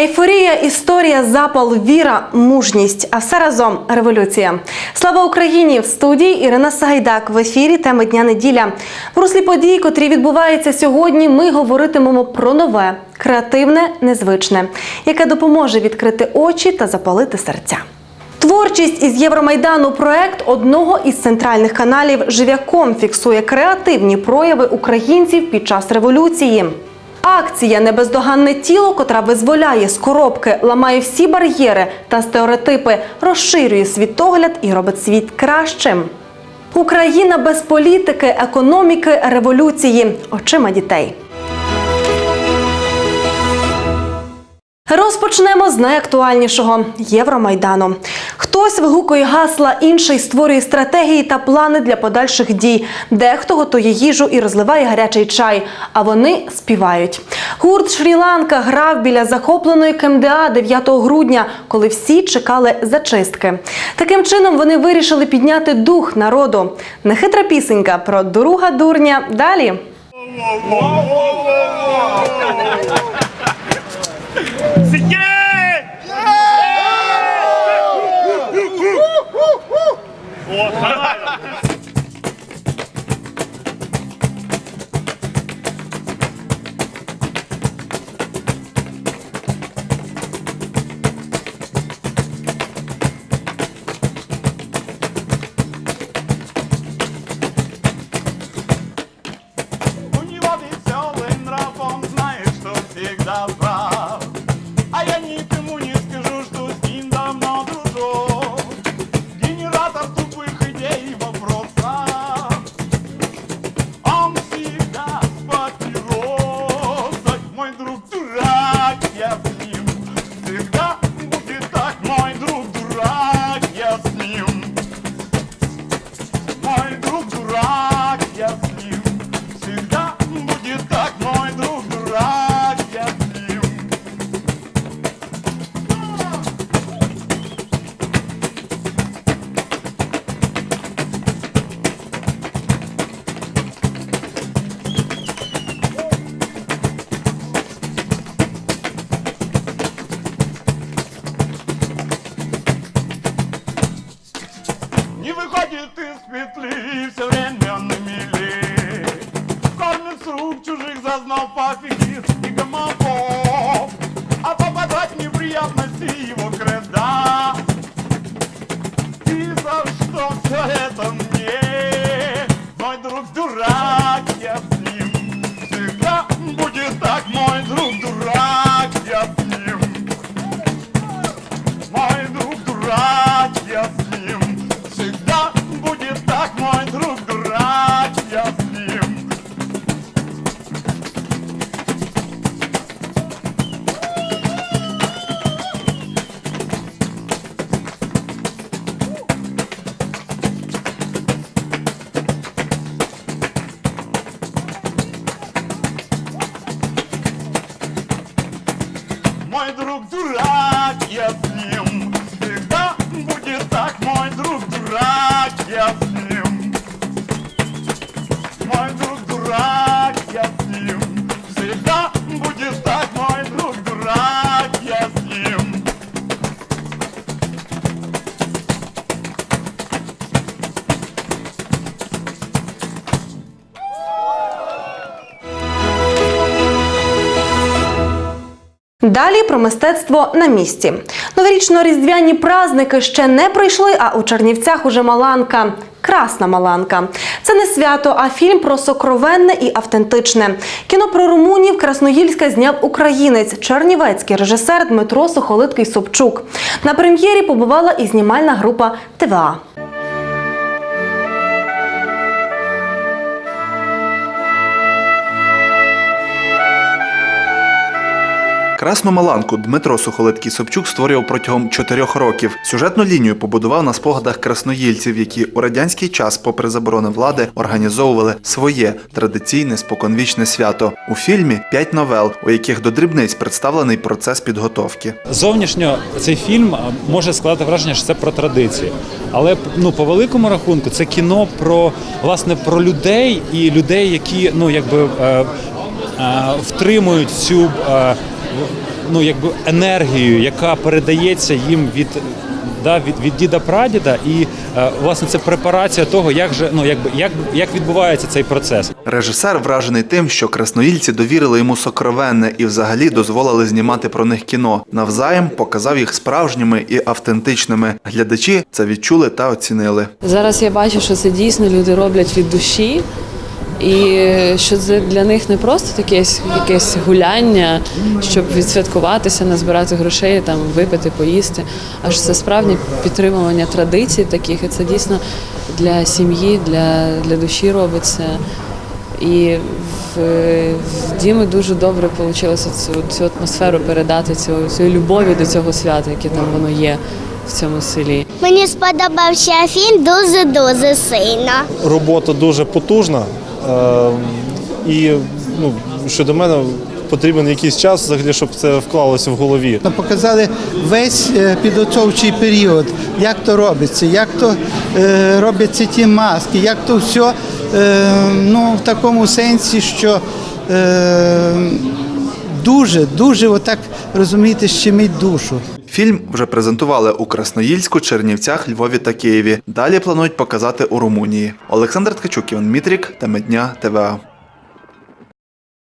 Ейфорія, історія, запал, віра, мужність. А все разом революція. Слава Україні! В студії Ірина Сагайдак в ефірі теми дня неділя. В руслі подій, котрі відбуваються сьогодні, ми говоритимемо про нове, креативне, незвичне, яке допоможе відкрити очі та запалити серця. Творчість із Євромайдану проект одного із центральних каналів жив'яком фіксує креативні прояви українців під час революції. Акція Небездоганне тіло, котра визволяє з коробки, ламає всі бар'єри та стереотипи, розширює світогляд і робить світ кращим. Україна без політики, економіки, революції очима дітей. Розпочнемо з найактуальнішого Євромайдану. Хтось вигукує гасла, інший створює стратегії та плани для подальших дій. Дехто готує їжу і розливає гарячий чай. А вони співають. Гурт Шрі-Ланка грав біля захопленої КМДА 9 грудня, коли всі чекали зачистки. Таким чином вони вирішили підняти дух народу. Нехитра пісенька про друга дурня. Далі. Yeah! Друг дурак, я с ним. Всегда будет так, мой друг дурак, я с ним. Мой друг дурак, Далі про мистецтво на місці. Новорічно-різдвяні праздники ще не пройшли, а у Чернівцях уже Маланка. Красна Маланка. Це не свято, а фільм про сокровенне і автентичне. Кіно про румунів Красноїльська зняв українець, чернівецький режисер Дмитро Сухолиткий Собчук. На прем'єрі побувала і знімальна група ТВА. Красну Маланку Дмитро Сухолиткий Собчук створював протягом чотирьох років. Сюжетну лінію побудував на спогадах красноїльців, які у радянський час, попри заборони влади, організовували своє традиційне споконвічне свято. У фільмі п'ять новел, у яких до дрібниць представлений процес підготовки. Зовнішньо цей фільм може складати враження, що це про традиції. Але ну, по великому рахунку це кіно про власне про людей і людей, які ну якби е, е, втримують цю. Ну якби енергією, яка передається їм від. Да, від, від діда прадіда, і е, власне це препарація того, як же ну якби як, як відбувається цей процес. Режисер вражений тим, що красноїльці довірили йому сокровенне і взагалі дозволили знімати про них кіно. Навзаєм показав їх справжніми і автентичними. Глядачі це відчули та оцінили. Зараз я бачу, що це дійсно люди роблять від душі, і що це для них не просто таке якесь гуляння, щоб відсвяткуватися, назбирати грошей, там випити, поїсти. А що це справді підтримування традицій таких, і це дійсно для сім'ї, для, для душі робиться. І в, в Дімі дуже добре вийшло цю, цю атмосферу передати, цю, цю любові до цього свята, яке там воно є в цьому селі. Мені сподобався фільм дуже дуже сильно. робота дуже потужна. Е, І ну, щодо мене потрібен якийсь час, взагалі, щоб це вклалося в голові. Показали весь е, підготовчий період, як то робиться, як то е, робляться ті маски, як то все ну, в такому сенсі, що е, дуже, дуже отак розумієте, щемить душу. Фільм вже презентували у Красноїльську, Чернівцях, Львові та Києві. Далі планують показати у Румунії. Олександр Ткачук, Іван Мітрік, теми дня ТВА.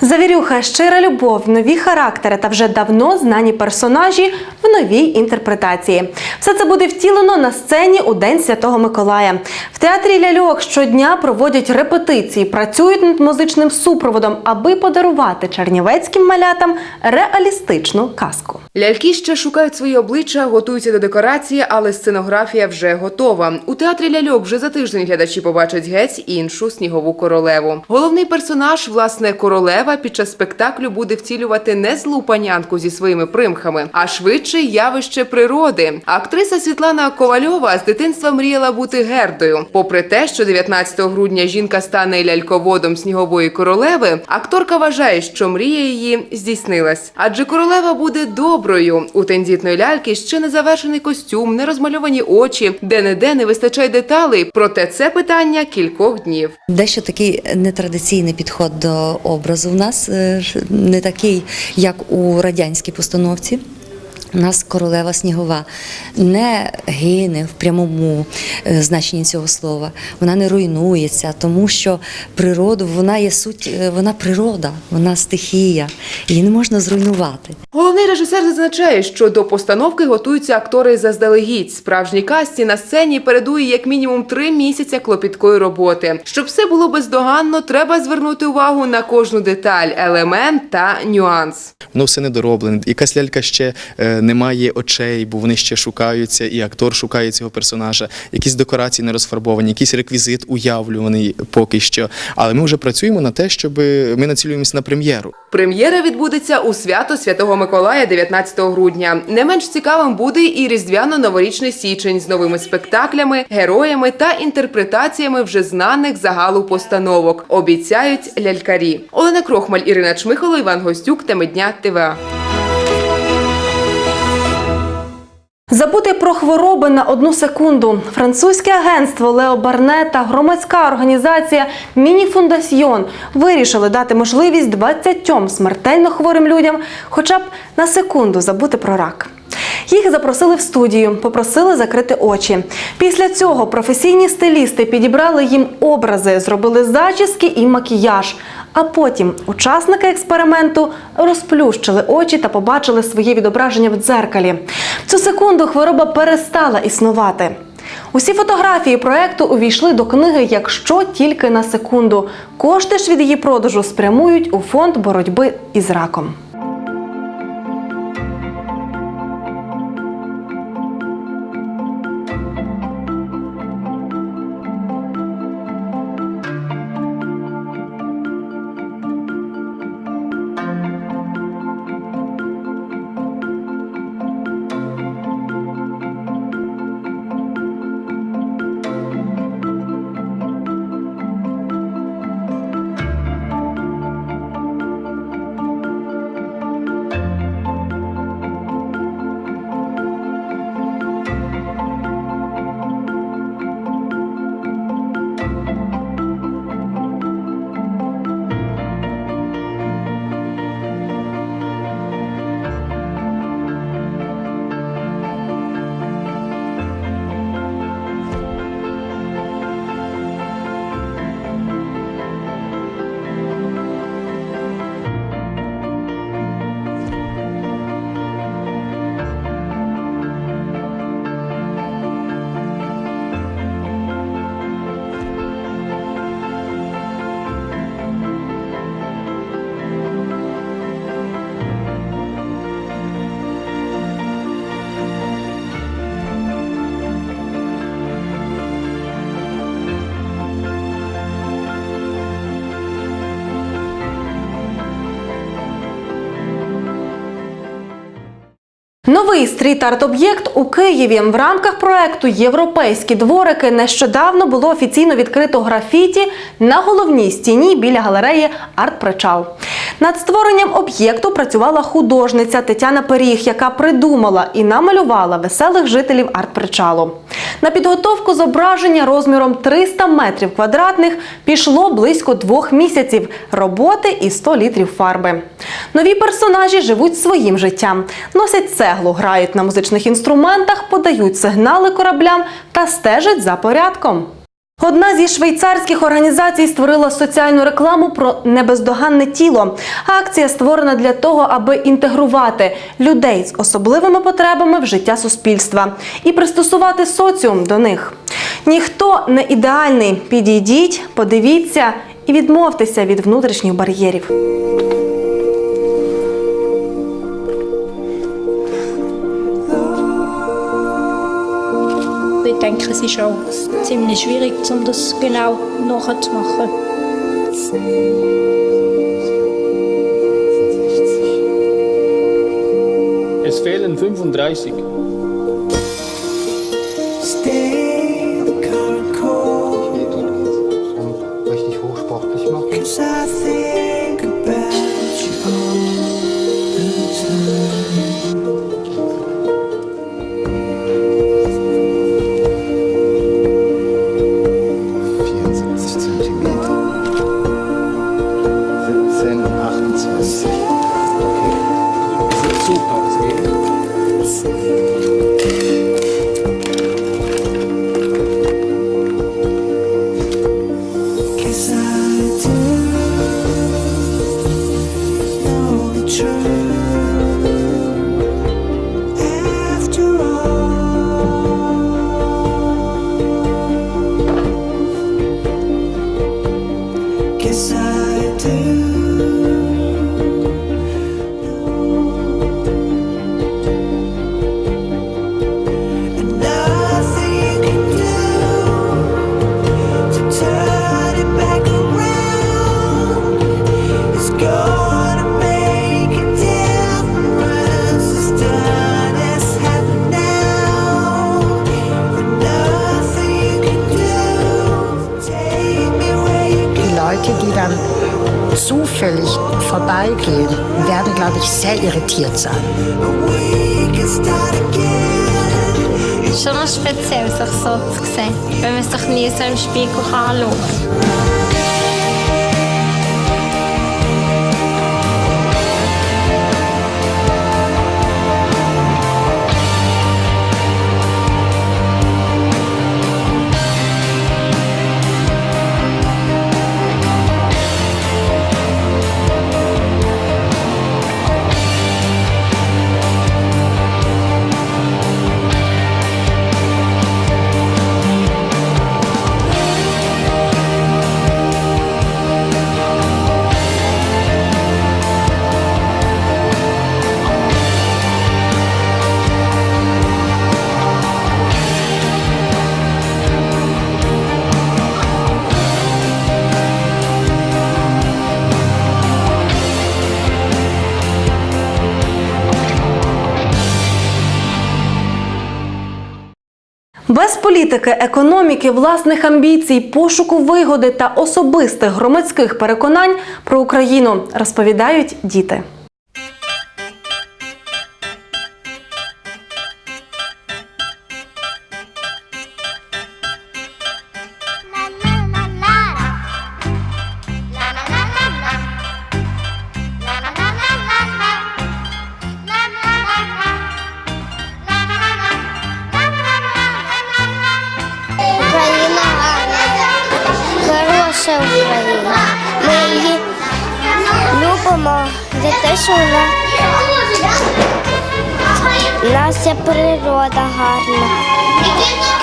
Завірюха, щира любов, нові характери та вже давно знані персонажі в новій інтерпретації. Все це буде втілено на сцені у День Святого Миколая. В театрі ляльок щодня проводять репетиції, працюють над музичним супроводом, аби подарувати чернівецьким малятам реалістичну казку. Ляльки ще шукають свої обличчя, готуються до декорації, але сценографія вже готова. У театрі ляльок вже за тиждень глядачі побачать геть іншу снігову королеву. Головний персонаж, власне, королева, під час спектаклю буде втілювати не злу панянку зі своїми примхами, а швидше явище природи. Актриса Світлана Ковальова з дитинства мріяла бути гердою. Попри те, що 19 грудня жінка стане ляльководом снігової королеви, акторка вважає, що мрія її здійснилась. Адже королева буде доброю. У тендітної ляльки ще не завершений костюм, не розмальовані очі, де не де не вистачає деталей. Проте це питання кількох днів. Дещо такий нетрадиційний підход до образу в нас, е, не такий, як у радянській постановці. У нас королева снігова не гине в прямому е, значенні цього слова. Вона не руйнується, тому що природу вона є суть, е, вона природа, вона стихія, її не можна зруйнувати. Головний режисер зазначає, що до постановки готуються актори заздалегідь. Справжній касті на сцені передує як мінімум три місяці клопіткої роботи. Щоб все було бездоганно, треба звернути увагу на кожну деталь, елемент та нюанс. воно все недороблене. Якась лялька ще е, не має очей, бо вони ще шукаються, і актор шукає цього персонажа. Якісь декорації не розфарбовані, якийсь реквізит уявлюваний поки що. Але ми вже працюємо на те, щоб ми націлюємося на прем'єру. Прем'єра відбудеться у свято Святого Миколая 19 грудня. Не менш цікавим буде і різдвяно-новорічний січень з новими спектаклями, героями та інтерпретаціями вже знаних загалу постановок. Обіцяють лялькарі. Олена Крохмаль, Ірина Чмихало, Іван Гостюк. Теми дня ТВА. Забути про хвороби на одну секунду. Французьке агентство Лео Барне та громадська організація Міні Фундасьйон вирішили дати можливість 20 смертельно хворим людям хоча б на секунду забути про рак. Їх запросили в студію, попросили закрити очі. Після цього професійні стилісти підібрали їм образи, зробили зачіски і макіяж. А потім учасники експерименту розплющили очі та побачили своє відображення в дзеркалі. Цю секунду хвороба перестала існувати. Усі фотографії проекту увійшли до книги Якщо тільки на секунду. Кошти ж від її продажу спрямують у фонд боротьби із раком. Новий стріт-арт-об'єкт у Києві в рамках проекту Європейські дворики нещодавно було офіційно відкрито графіті на головній стіні біля галереї Арт-Причал. Над створенням об'єкту працювала художниця Тетяна Періг, яка придумала і намалювала веселих жителів арт-причалу. На підготовку зображення розміром 300 метрів квадратних пішло близько двох місяців роботи і 100 літрів фарби. Нові персонажі живуть своїм життям, носять цеглу, грають на музичних інструментах, подають сигнали кораблям та стежать за порядком. Одна зі швейцарських організацій створила соціальну рекламу про небездоганне тіло. Акція створена для того, аби інтегрувати людей з особливими потребами в життя суспільства і пристосувати соціум до них. Ніхто не ідеальний. Підійдіть, подивіться і відмовтеся від внутрішніх бар'єрів. Ich denke, es ist auch ziemlich schwierig, um das genau nachzumachen. Es fehlen 35. richtig zufällig vorbeigehen, werden, glaube ich, sehr irritiert sein. Schon noch speziell, sich so zu sehen, wenn man sich nie so im Spiegel anschaut. Без політики, економіки, власних амбіцій, пошуку вигоди та особистих громадських переконань про Україну розповідають діти. Є природа гарна.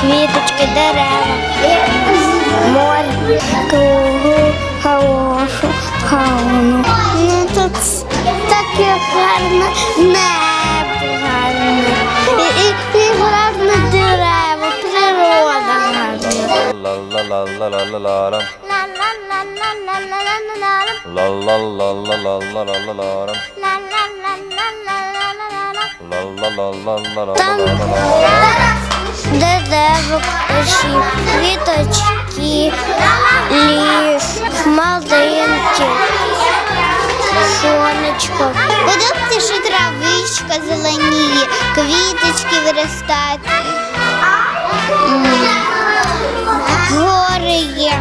Квіточки, дерева, море, кругу, хорошу, гарну. Ну тут таке гарне небо гарне. І, і, і гарне дерева, природа гарна. Де дерево, квіточки, ліс, малинки, сонечко. Подобається, що травичка зеленіє, квіточки виростають, гори є,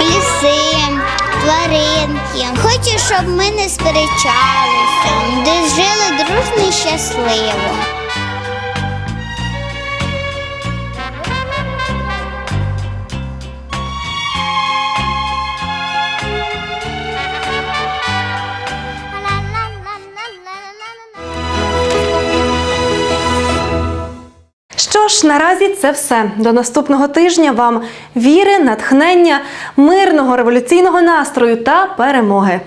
ліси, тваринки. Хочу, щоб ми не сперечалися, де жили дружно і щасливо. Ж, наразі це все. До наступного тижня вам віри, натхнення, мирного революційного настрою та перемоги.